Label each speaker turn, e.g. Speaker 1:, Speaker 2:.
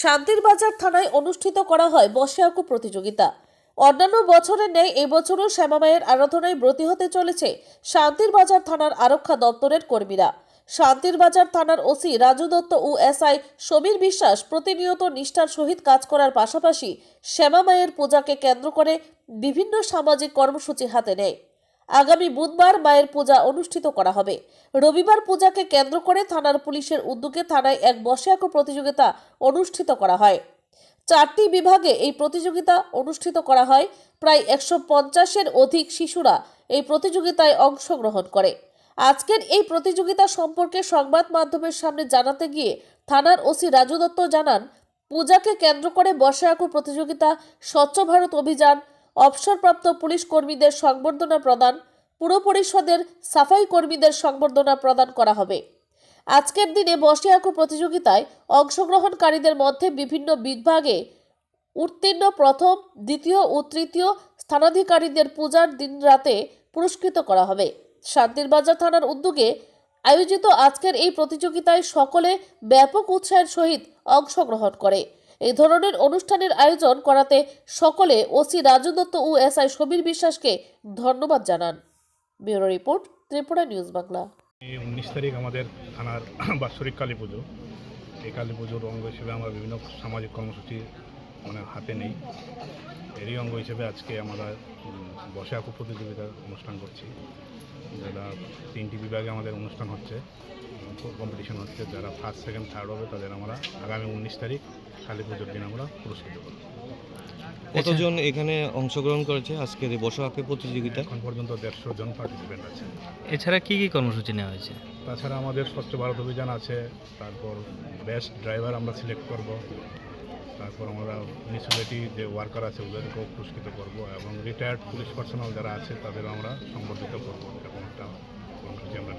Speaker 1: শান্তির বাজার থানায় অনুষ্ঠিত করা হয় বসে প্রতিযোগিতা। অন্যান্য বছরের ন্যায় এবছরও শ্যামামায়ের আরাধনায় ব্রতী হতে চলেছে শান্তির বাজার থানার আরক্ষা দপ্তরের কর্মীরা। শান্তির বাজার থানার ওসি রাজু দত্ত ও এসআই সমীর বিশ্বাস প্রতিনিয়ত নিষ্ঠার সহিত কাজ করার পাশাপাশি শ্যামামায়ের পূজাকে কেন্দ্র করে বিভিন্ন সামাজিক কর্মসূচি হাতে নেয়। আগামী বুধবার মায়ের পূজা অনুষ্ঠিত করা হবে। রবিবার পূজাকে কেন্দ্র করে থানার পুলিশের উদ্যোগে থানায় এক বসে আঁকো প্রতিযোগিতা অনুষ্ঠিত করা হয়। চারটি বিভাগে এই প্রতিযোগিতা অনুষ্ঠিত করা হয়। প্রায় একশো পঞ্চাশের অধিক শিশুরা এই প্রতিযোগিতায় অংশগ্রহণ করে। আজকের এই প্রতিযোগিতা সম্পর্কে সংবাদ মাধ্যমের সামনে জানাতে গিয়ে থানার ওসি রাজু দত্ত জানান, পূজাকে কেন্দ্র করে বসে আঁকো প্রতিযোগিতা, স্বচ্ছ ভারত অভিযান অবসরপ্রাপ্ত পুলিশ কর্মীদের সংবর্ধনা প্রদান, পুর পরিষদের সাফাই কর্মীদের সংবর্ধনা প্রদান করা হবে। আজকের দিনে বসে আঁকো প্রতিযোগিতায় অংশগ্রহণকারীদের মধ্যে বিভিন্ন বিভাগে উত্তীর্ণ প্রথম, দ্বিতীয় ও তৃতীয় স্থানাধিকারীদের পূজার দিন রাতে পুরস্কৃত করা হবে। শান্তির বাজার থানার উদ্যোগে আয়োজিত আজকের এই প্রতিযোগিতায় সকলে ব্যাপক উৎসাহের সহিত অংশগ্রহণ করে। এই ধরনের অনুষ্ঠানের আয়োজন করাতে সকলে ওসি রাজু দত্ত ও এসআই সমীর বিশ্বাসকে ধন্যবাদ জানান। Bureau report, Tripura news Bangla.
Speaker 2: উনিশ তারিখ আমাদের থানার বাৎসরিক কালী পুজো। এই কালী পুজোর অঙ্গ হিসেবে আমরা বিভিন্ন সামাজিক কর্মসূচি মানে হাতে নেই। এরই অঙ্গ হিসেবে আজকে আমরা বসে আঁকো প্রতিযোগিতার অনুষ্ঠান করছি। যেটা তিনটি বিভাগে আমাদের অনুষ্ঠান হচ্ছে কম্পিটিশন হচ্ছে। যারা ফার্স্ট সেকেন্ড থার্ড হবে তাদের আমরা আগামী উনিশ তারিখ কালী পুজোর দিন আমরা পুরস্কৃত করব।
Speaker 3: কতজন এখানে অংশগ্রহণ করেছে আজকের এই বসা আঁকে প্রতিযোগিতা?
Speaker 2: এখন পর্যন্ত দেড়শো জন পার্টিসিপেন্ট আছে।
Speaker 4: এছাড়া কি কি কর্মসূচি নেওয়া হয়েছে?
Speaker 2: তাছাড়া আমাদের স্বচ্ছ ভারত অভিযান আছে তারপর বেস্ট ড্রাইভার আমরা সিলেক্ট করব তারপর আমরা মিউনিসিপ্যালিটি যে ওয়ার্কার আছে ওদেরকেও পুরস্কৃত করব এবং রিটায়ার্ড পুলিশ পার্সোনাল যারা আছে তাদেরও আমরা সংবর্ধিত করব। tano kwa mtu jambo